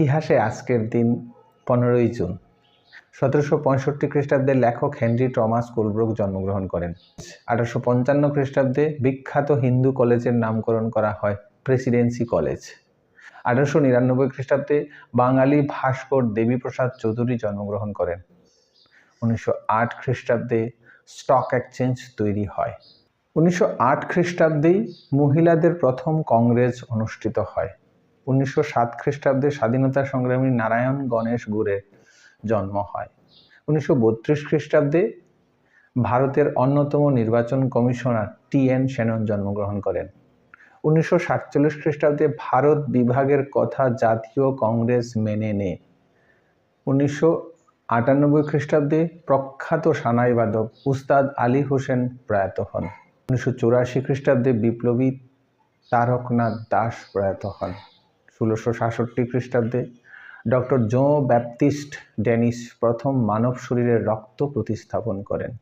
ইতিহাসে আজকের দিন পনেরোই জুন, সতেরোশো পঁয়ষট্টি খ্রিস্টাব্দে লেখক হেনরি টমাস কোলব্রুক জন্মগ্রহণ করেন। আঠারোশো পঞ্চান্ন খ্রিস্টাব্দে বিখ্যাত হিন্দু কলেজের নামকরণ করা হয় প্রেসিডেন্সি কলেজ। আঠারোশো নিরানব্বই খ্রিস্টাব্দে বাঙালি ভাস্কর দেবীপ্রসাদ চৌধুরী জন্মগ্রহণ করেন। উনিশশো আট খ্রিস্টাব্দে স্টক এক্সচেঞ্জ তৈরি হয়। উনিশশো আট খ্রিস্টাব্দেই মহিলাদের প্রথম কংগ্রেস অনুষ্ঠিত হয়। উনিশশো সাত খ্রিস্টাব্দে স্বাধীনতা সংগ্রামী নারায়ণ গণেশ গুরের জন্ম হয়। উনিশশো বত্রিশ খ্রিস্টাব্দে ভারতের অন্যতম নির্বাচন কমিশনার টি এন সেনন জন্মগ্রহণ করেন। উনিশশো সাতচল্লিশ খ্রিস্টাব্দে ভারত বিভাগের কথা জাতীয় কংগ্রেস মেনে নেয় উনিশশো আটানব্বই খ্রিস্টাব্দে প্রখ্যাত সানাইবাদক উস্তাদ আলী হোসেন প্রয়াত হন। উনিশশো চৌরাশি খ্রিস্টাব্দে বিপ্লবী তারকনাথ দাস প্রয়াত হন। ষোলোশো সাতষট্টি খ্রিস্টাব্দে ডক্টর জো ব্যাপটিস্ট ডেনিস প্রথম মানব শরীরের রক্ত প্রতিস্থাপন করেন।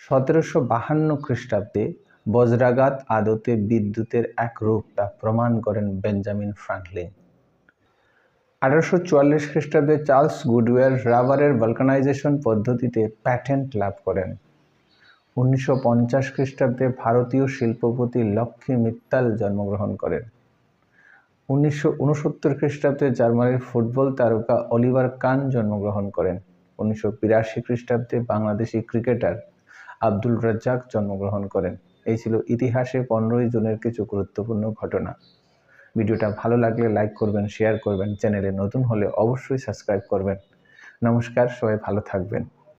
সতেরোশো বাহান্ন খ্রিস্টাব্দে বজ্রাঘাত আদতে বিদ্যুতের এক রূপ তা প্রমাণ করেন বেঞ্জামিন ফ্রাঙ্কলিন। আঠারোশো চুয়াল্লিশ খ্রিস্টাব্দে চার্লস গুডওয়ের রাবারের ভালকানাইজেশন পদ্ধতিতে প্যাটেন্ট লাভ করেন। উনিশশো পঞ্চাশ খ্রিস্টাব্দে ভারতীয় শিল্পপতি লক্ষ্মী মিত্তাল জন্মগ্রহণ করেন। উনিশশো উনসত্তর খ্রিস্টাব্দে জার্মানির ফুটবল তারকা অলিভার কান জন্মগ্রহণ করেন। উনিশশো বিরাশি খ্রিস্টাব্দে বাংলাদেশি ক্রিকেটার আব্দুল রাজ্জাক জন্মগ্রহণ করেন। এই ছিল ইতিহাসে পনেরোই জুনের কিছু গুরুত্বপূর্ণ ঘটনা। ভিডিওটা ভালো লাগলে লাইক করবেন, শেয়ার করবেন, চ্যানেলে নতুন হলে অবশ্যই সাবস্ক্রাইব করবেন। নমস্কার, সবাই ভালো থাকবেন।